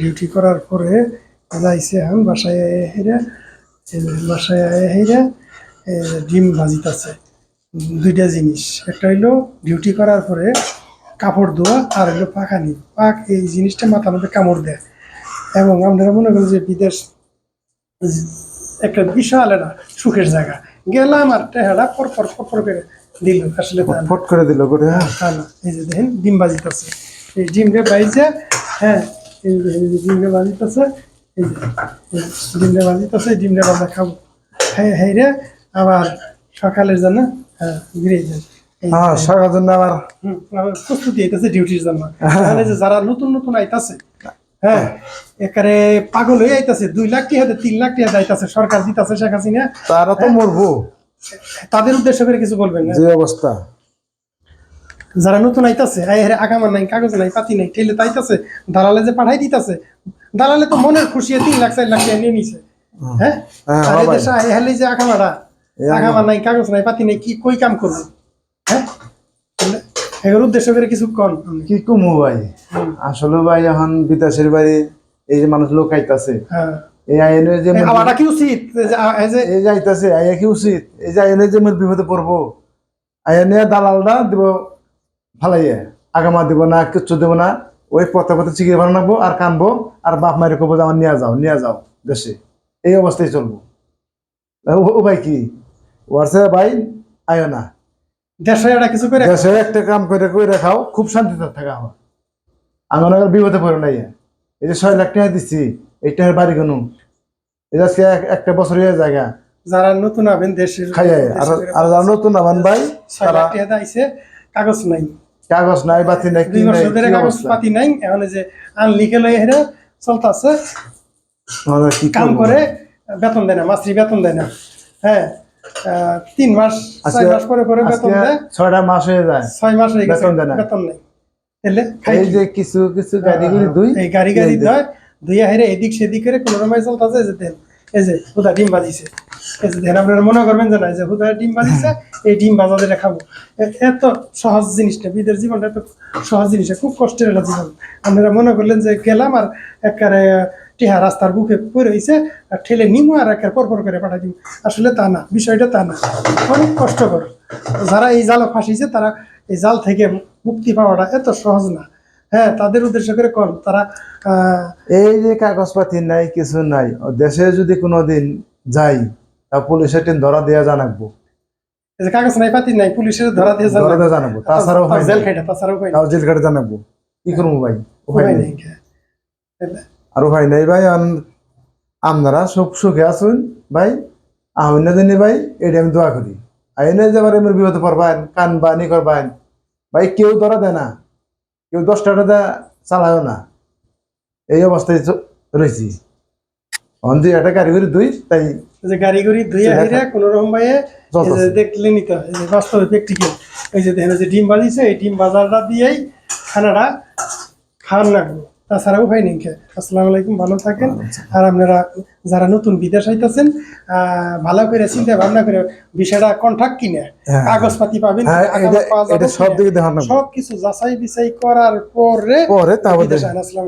Duty করার পরে যাইছে এখন, বাসায় আয়ে হেরা বাসায় আয়ে হেরা ডিম ভাজিতেছে। দুইটা জিনিস, একটা হইল ডিউটি করার পরে কাপড় ধোয়া, আর হইল পাখানি পাক এই জিনিসটা মাথার মধ্যে কামড় দেয়। এবং আপনারা মনে করেন যে বিদেশ একটা বিশাল একটা সুখের জায়গা। গেলাম আর টেহারা পর পর পর পর করে দিল। আসলে ফট করে দিল করে হ্যাঁ এই যে দেখেন ডিম বাজিতেছে। এই ডিমটা বাইজে হ্যাঁ এই যে ডিমটা বাজিতেছে। এই যে ডিমটা বাজিতেছে ডিমটা আমরা খাব। হ্যাঁ হ্যাঁ রে আবার সকালের জন্য হ্যাঁ যান এই হ্যাঁ সকাল জন্য আবার প্রস্তুতি আইতাছে ডিউটির জন্য। তাহলে যে যারা নতুন নতুন আইতাছে হ্যাঁ একারে পাগল হয়ে আইতাছে দুই লাখ টাকা তিন লাখ টাকা যাইতাছে সরকার দিতাছে শেখ হাসিনা। তারা তো মরবো। তাদের উদ্দেশ্য করে কিছু বলবেন যে অবস্থা। যারা নতুন আইতাছে আগামার নাই কাগজ নাই পাতি নাই ঠেলে দালালে যে পাঠাই দিতাছে দালালে তো মনের খুশি তিন লাখ চার লাখ টাকা নিয়ে নিছে। হ্যাঁ? হ্যাঁ, আর যে আগামারা। আগামার নাই কাগজ নাই পাতি নাই কি কই কাম করবে? হ্যাঁ? এগুলোর উদ্দেশ্য করে কিছু কন। কি কমু ভাই? আসলে ভাই এখন বিদেশের বাড়ি এই যে মানুষ লোক আইতাছে। হ্যাঁ। এই আইনের যে এই কি উচিত? এই যে আইতাছে আইয়া কি উচিত? এই যে আইনের যে বিপদে পড়ব। আইনে দালালটা দিব ফালাইয়া। আগামা দিব না কিচ্ছু দিব না। ওই পথে পথে চিকিৎসা বানাবো আর কানবো। আর বাপ মায়ের কবো যে আমার নিয়ে যাও নিয়ে যাও দেশে। এই অবস্থায় চলবো। ও ভাই কি? ওয়ারসে ভাই আয়ো না। দেশে এটা কিছু করে দেশে একটা কাম করে করে খাও খুব শান্তিতে থাকা আমার। আমার আবার বিপদে পড়ে নাই। এই যে ছয় লাখ টাকা দিচ্ছি এইটা বাড়ি কোনো। এই আজকে একটা বছর হয়ে জায়গা যারা নতুন আবেন দেশের খাই আর আর যারা নতুন আমান ভাই ছয় লাখ টাকা আইছে কাগজ নাই। কাগজ নাই বাতি নাই দুই বছর ধরে কাগজ পাতি নাই এখন যে আনলিখে লই হেরে চলতেছে। কাম করে বেতন দেয় না মাসরি বেতন দেয় না। হ্যাঁ তিন মাস ছয় মাস পরে পরে বেতন দেয়। ছয়টা মাস হয়ে যায়। ছয় মাস হয়ে গেছে বেতন নেই। তাহলে এই যে কিছু কিছু গাড়িগুলি দুই এই গাড়ি গাড়ি এই দেয় দুইয়া হেরে এদিক সেদিক করে কোনো রকম এই যে দেন এই যে হুদা ডিম বাজিছে। এই যে দেন আপনারা মনে করবেন যে না যে হুদা ডিম বাজিছে এই ডিম বাজা দিলে খাব এত সহজ জিনিসটা বিদের জীবনটা এত সহজ জিনিস খুব কষ্টের একটা জীবন। আপনারা মনে করলেন যে গেলাম আর একেবারে টিহা রাস্তার বুকে পড়ে হয়েছে আর ঠেলে নিমু আর একের পর পর করে পাঠাই দিব আসলে তা না বিষয়টা তা না। অনেক কষ্টকর। যারা এই জালে ফাঁসিছে তারা এই জাল থেকে মুক্তি পাওয়াটা এত সহজ না। হ্যাঁ তাদের উদ্দেশ্য করে কন তারা এই যে কাগজপাতি নাই কিছু নাই দেশে যদি কোনোদিন যাই তা পুলিশের টিন ধরা দেওয়া জানাব। কাগজ নাই পাতি নাই পুলিশের ধরা দিয়ে ধরা দেওয়া জানাব। তাছাড়াও জেল খাইটা তাছাড়াও জেল কাটে জানাব। কি করব ভাই? উপায় নেই আর উপায় নেই ভাই আপনারা সুখ সুখে আসুন ভাই। আমি না জানি ভাই এটা আমি দোয়া করি। আইনে যাবার এমন বিপদে পড়বেন কান বানি করবেন। ভাই কেউ ধরা দেয় না। কেউ দশ টাকা চালায়ও না। এই অবস্থায় রয়েছি অন্ধি একটা গাড়ি করে দুই তাই যে ধুয়ে সেটা হাইরা কোন রকম ভাইয়ে। দেখলে নিতে হয় যে বাস্তবে প্র্যাকটিক্যাল এই যে দেখেন যে ডিম বাজিছে এই ডিম বাজারটা দিয়েই খানাটা খাওয়ান লাগবে। তাছাড়া উপায় নেই আসসালামু আলাইকুম ভালো থাকেন। আর আপনারা যারা নতুন বিদেশ আইতেছেন আহ, ভালো করে চিন্তা ভাবনা করে বিষয়টা কন্ট্রাক্ট কিনে হ্যাঁ। কাগজপাতি পাবেন হ্যাঁ সব কিছু যাচাই বিচাই করার পরে পরে তারপর